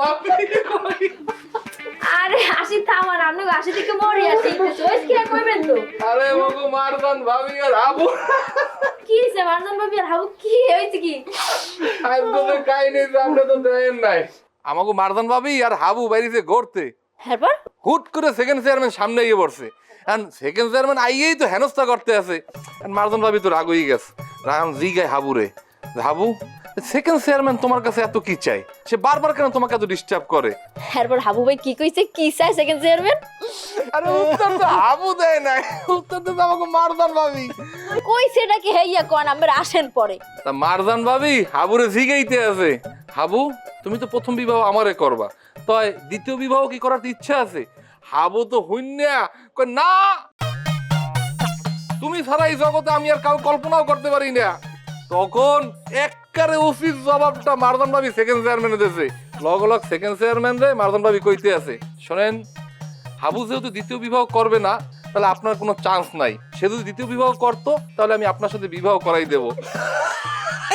ভাবি কই? আরে হাসি থামান আপনি হাসি থেকে মরে আসি। চয়েস কি কইবেন তো? আরে মগো মারদান ভাবি আর আবু কি হইছে মারজান ভাবি আর হাউ কি হইছে কি? আজকে তো কাই নেই সামনে তো দেন নাই। আমাকে মারদান ভাবি আর হাবু বাইরেছে ঘুরতে। হুট করে সেকেন্ড চেয়ারম্যান সামনে গিয়ে পড়ছে। সেকেন্ড চেয়ারম্যান আইয়েই তো হেনস্থা করতে আছে। মারদান ভাবি তো রাগ হয়ে গেছে। রাগান জি গায়ে হাবুরে। হাবু সেকেন্ড চেয়ারম্যান তোমার কাছে এত কি চাই? সে বারবার কেন তোমাকে এত ডিস্টার্ব করে? এরপর হাবু ভাই কি কইছে? কি চাই সেকেন্ড চেয়ারম্যান আরে উত্তর তো হাবু দেয় নাই। উত্তর তো আমাকে মারদান ভাবি। কইছে এটা কি হেইয়া কোন আমরা আসেন পরে। তা মারদান ভাবি হাবুরে জিগাইতে আছে। হাবু তুমি তো প্রথম বিবাহ আমারে করবা। তাই দ্বিতীয় বিবাহ কি করার ইচ্ছা আছে? হাবু তো হইন্যা কয় না! তুমি ছাড়া এই জগতে আমি আর কাউ কল্পনাও করতে পারি না। তখন এককারে উচিত জবাবটা মারদান ভাবি সেকেন্ড চেয়ারম্যানে দিয়েছে। লগ লগ সেকেন্ড চেয়ারম্যান রে মারদান ভাবি কইতে আছে। শোনেন হাবু যেহেতু দ্বিতীয় বিবাহ করবে না তাহলে আপনার কোনো চান্স নাই। সে যদি দ্বিতীয় বিবাহ করতো তাহলে আমি আপনার সাথে বিবাহ করাই দেব।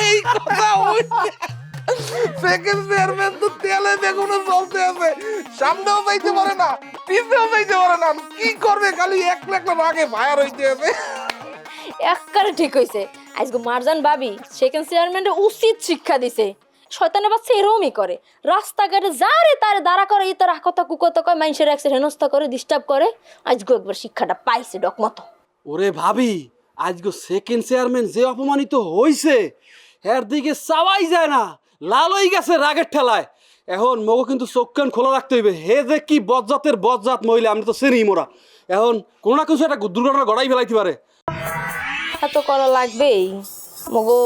এই কথা সেকেন্ড চেয়ারম্যান তো তেলে বেগুনে চলতে আছে। সামনেও যাইতে পারে না পিছেও যাইতে পারে না। কি করবে খালি এক লাখ আগে ফায়ার হইতে আছে। একবারে ঠিক হইছে। আজকে মারজান ভাবি সেকেন্ড চেয়ারম্যানের উচিত শিক্ষা দিছে। শয়তানের বাচ্চা এরমই করে। রাস্তাঘাটে যারে তারে দাঁড়া করে তার কথা কুকতা কয়, মানুষের একসে হেনস্থা করে ডিস্টার্ব করে আজকে একবার শিক্ষাটা পাইছে ডকমতো ওরে ভাবি আজকে সেকেন্ড চেয়ারম্যান যে অপমানিত হইছে, এর দিকে চাওয়াই যায় না। লাল হয়ে গেছে রাগের ঠেলায়। এখন মগো কিন্তু চোখ কান খোলা রাখতে হইবে। হে যে কি বজ্জাতের বজ্জাত মহিলা আমি তো চিনি মোরা। এখন কোনো না কিছু একটা দুর্ঘটনা গড়াই ফেলাইতে পারে। এত করা লাগবেই। মগো,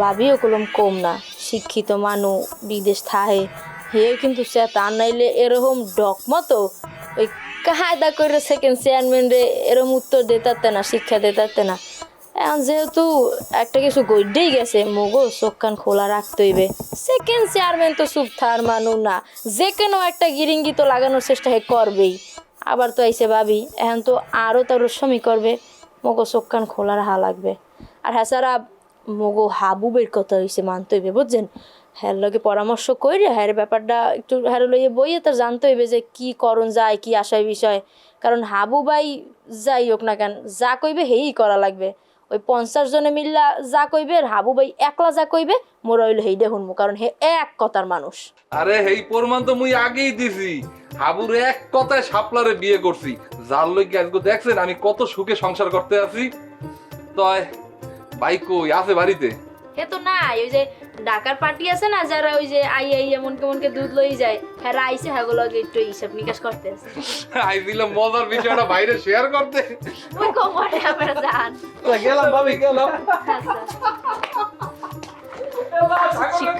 ভাবিও কলম কম না। শিক্ষিত মানু, বিদেশ থাহে হে কিন্তু সে তার নাইলে এরকম ডকমতো ওই কাহায়দা করে সেকেন্ড চেয়ারম্যান রে এরকম উত্তর দিতে না, শিক্ষা দিতে না। এখন যেহেতু একটা কিছু গইডেই গেছে, মগো, চোখ কান খোলা রাখতে হইবে। সেকেন্ড চেয়ারম্যান তো চুপ থার মানু না। যে কেন একটা গিরিঙ্গি তো লাগানোর চেষ্টা হে করবেই। আবার তো আইসে ভাবি, এখন তো আরও তার রসমি করবে। মগো চোখ কান খোলা রাখা লাগবে। আর হ্যাঁ সারা, মগো হাবুবের কথা হইছে, মানতে হইবে, বুঝছেন? হ্যার লগে পরামর্শ কইরে, হ্যার ব্যাপারটা একটু হ্যার লইয়ে বইয়ে তার জানতে হইবে যে কি করণ যায়, কি আশয় বিষয়। কারণ হাবু ভাই যাই হোক না কেন, যা কইবে হেই করা লাগবে। ওই পঞ্চাশ জনে মিল্লা যা কইবে, আর হাবু ভাই একলা যা কইবে, মোর হইল হেইডে শুনব কারণ হে এক কথার মানুষ। আরে এই প্রমাণ তো মুই আগেই দিছি। হাবুর এক কথায় সাপলারে বিয়ে করছি। যার লইকে আজকে দেখছেন আমি কত সুখে সংসার করতে আছি। তয় ভাই কই আছে বাড়িতে? এ তো নাই ওই যে ডাকার পার্টি আছে না যারা ওই যে আই আই এমন কেমন কে দুধ লই যায় হ্যাঁ আইসে হাগুলো একটু হিসাব নিকাশ করতে আছে। আই দিল মজার বিষয়টা বাইরে শেয়ার করতে। ওই কোমরে আমরা জান। গেলাম ভাবি গেলাম। আচ্ছা।